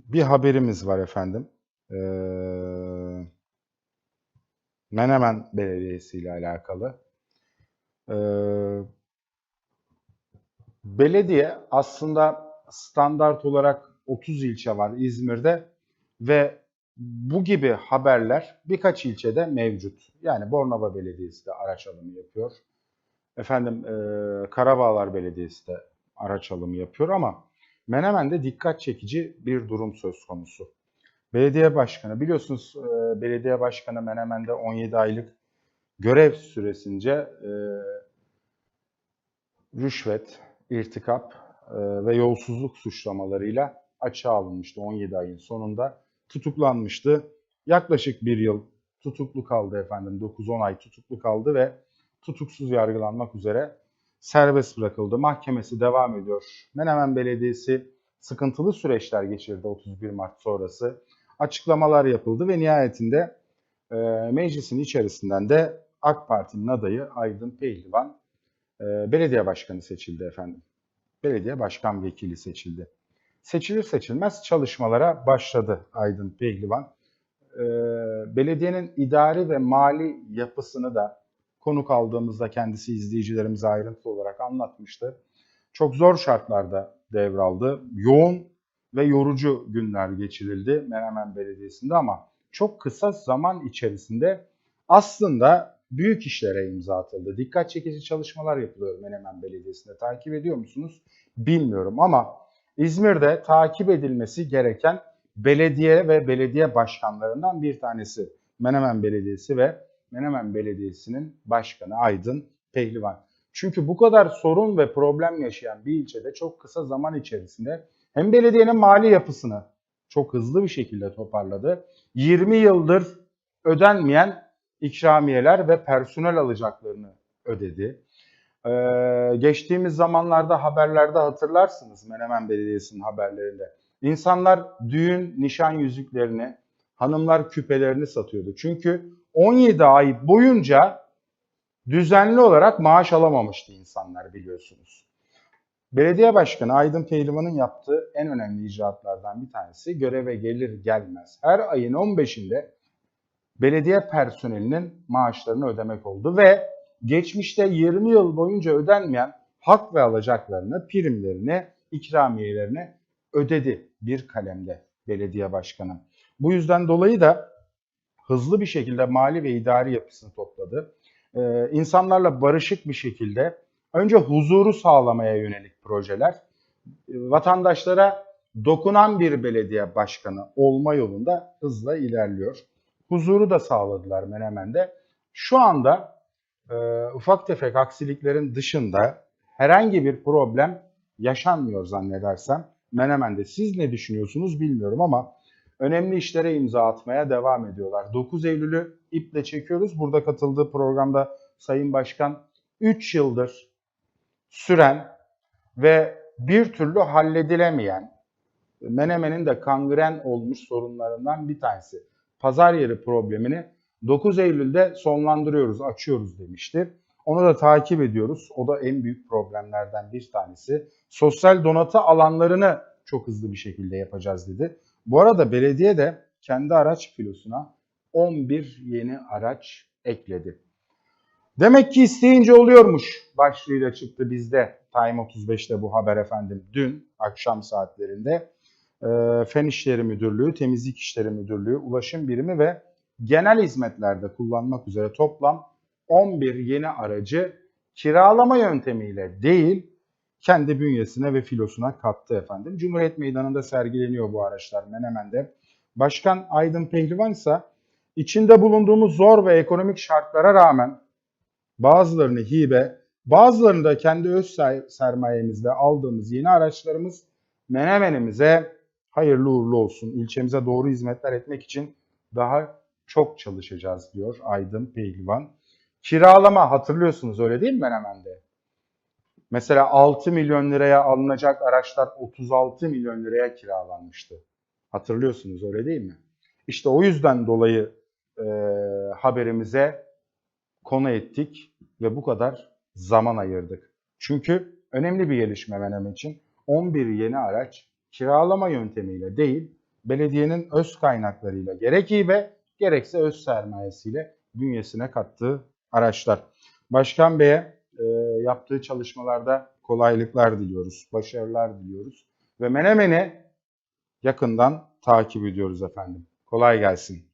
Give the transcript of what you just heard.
Bir haberimiz var efendim. Ee, Menemen Belediyesi ile alakalı. Ee, belediye aslında standart olarak 30 ilçe var İzmir'de ve bu gibi haberler birkaç ilçede mevcut. Yani Bornova Belediyesi de araç alımı yapıyor. Efendim e, Karabağlar Belediyesi de araç alımı yapıyor ama Menemen'de dikkat çekici bir durum söz konusu. Belediye başkanı biliyorsunuz e, belediye başkanı Menemen'de 17 aylık görev süresince e, rüşvet, irtikap e, ve yolsuzluk suçlamalarıyla açığa alınmıştı 17 ayın sonunda. Tutuklanmıştı. Yaklaşık bir yıl tutuklu kaldı efendim. 9-10 ay tutuklu kaldı ve tutuksuz yargılanmak üzere serbest bırakıldı. Mahkemesi devam ediyor. Menemen Belediyesi sıkıntılı süreçler geçirdi 31 Mart sonrası. Açıklamalar yapıldı ve nihayetinde e, meclisin içerisinden de AK Parti'nin adayı Aydın Pehlivan e, belediye başkanı seçildi efendim. Belediye başkan vekili seçildi. Seçilir seçilmez çalışmalara başladı Aydın Pehlivan. E, belediyenin idari ve mali yapısını da konuk aldığımızda kendisi izleyicilerimize ayrıntılı olarak anlatmıştı. Çok zor şartlarda devraldı. Yoğun ve yorucu günler geçirildi Menemen Belediyesi'nde ama çok kısa zaman içerisinde aslında büyük işlere imza atıldı. Dikkat çekici çalışmalar yapılıyor Menemen Belediyesi'nde. Takip ediyor musunuz? Bilmiyorum ama İzmir'de takip edilmesi gereken belediye ve belediye başkanlarından bir tanesi Menemen Belediyesi ve Menemen Belediyesi'nin başkanı Aydın Pehlivan. Çünkü bu kadar sorun ve problem yaşayan bir ilçede çok kısa zaman içerisinde hem belediyenin mali yapısını çok hızlı bir şekilde toparladı. 20 yıldır ödenmeyen ikramiyeler ve personel alacaklarını ödedi. Ee, geçtiğimiz zamanlarda haberlerde hatırlarsınız Menemen Belediyesi'nin haberlerinde. İnsanlar düğün, nişan yüzüklerini, hanımlar küpelerini satıyordu. Çünkü 17 ay boyunca düzenli olarak maaş alamamıştı insanlar biliyorsunuz. Belediye Başkanı Aydın Pehlivan'ın yaptığı en önemli icraatlardan bir tanesi göreve gelir gelmez her ayın 15'inde belediye personelinin maaşlarını ödemek oldu ve geçmişte 20 yıl boyunca ödenmeyen hak ve alacaklarını, primlerini, ikramiyelerini ödedi bir kalemde belediye başkanı. Bu yüzden dolayı da hızlı bir şekilde mali ve idari yapısını topladı. Ee, insanlarla barışık bir şekilde önce huzuru sağlamaya yönelik projeler, e, vatandaşlara dokunan bir belediye başkanı olma yolunda hızla ilerliyor. Huzuru da sağladılar Menemen'de. Şu anda e, ufak tefek aksiliklerin dışında herhangi bir problem yaşanmıyor zannedersem Menemen'de. Siz ne düşünüyorsunuz bilmiyorum ama önemli işlere imza atmaya devam ediyorlar. 9 Eylül'ü iple çekiyoruz. Burada katıldığı programda Sayın Başkan 3 yıldır süren ve bir türlü halledilemeyen Menemen'in de kangren olmuş sorunlarından bir tanesi. Pazar yeri problemini 9 Eylül'de sonlandırıyoruz, açıyoruz demişti. Onu da takip ediyoruz. O da en büyük problemlerden bir tanesi. Sosyal donatı alanlarını çok hızlı bir şekilde yapacağız dedi. Bu arada belediye de kendi araç filosuna 11 yeni araç ekledi. Demek ki isteyince oluyormuş başlığıyla çıktı bizde Time 35'te bu haber efendim dün akşam saatlerinde. E, Fen İşleri Müdürlüğü, Temizlik İşleri Müdürlüğü, Ulaşım Birimi ve genel hizmetlerde kullanmak üzere toplam 11 yeni aracı kiralama yöntemiyle değil kendi bünyesine ve filosuna kattı efendim. Cumhuriyet Meydanı'nda sergileniyor bu araçlar Menemen'de. Başkan Aydın Pehlivan ise içinde bulunduğumuz zor ve ekonomik şartlara rağmen bazılarını hibe, bazılarını da kendi öz sermayemizde aldığımız yeni araçlarımız Menemen'imize hayırlı uğurlu olsun. İlçemize doğru hizmetler etmek için daha çok çalışacağız diyor Aydın Pehlivan. Kiralama hatırlıyorsunuz öyle değil mi Menemen'de? Mesela 6 milyon liraya alınacak araçlar 36 milyon liraya kiralanmıştı. Hatırlıyorsunuz öyle değil mi? İşte o yüzden dolayı e, haberimize konu ettik ve bu kadar zaman ayırdık. Çünkü önemli bir gelişme Menemen için 11 yeni araç kiralama yöntemiyle değil belediyenin öz kaynaklarıyla gerek hibe gerekse öz sermayesiyle bünyesine kattığı araçlar. Başkan Bey'e e, yaptığı çalışmalarda kolaylıklar diliyoruz, başarılar diliyoruz ve Menemen'i yakından takip ediyoruz efendim. Kolay gelsin.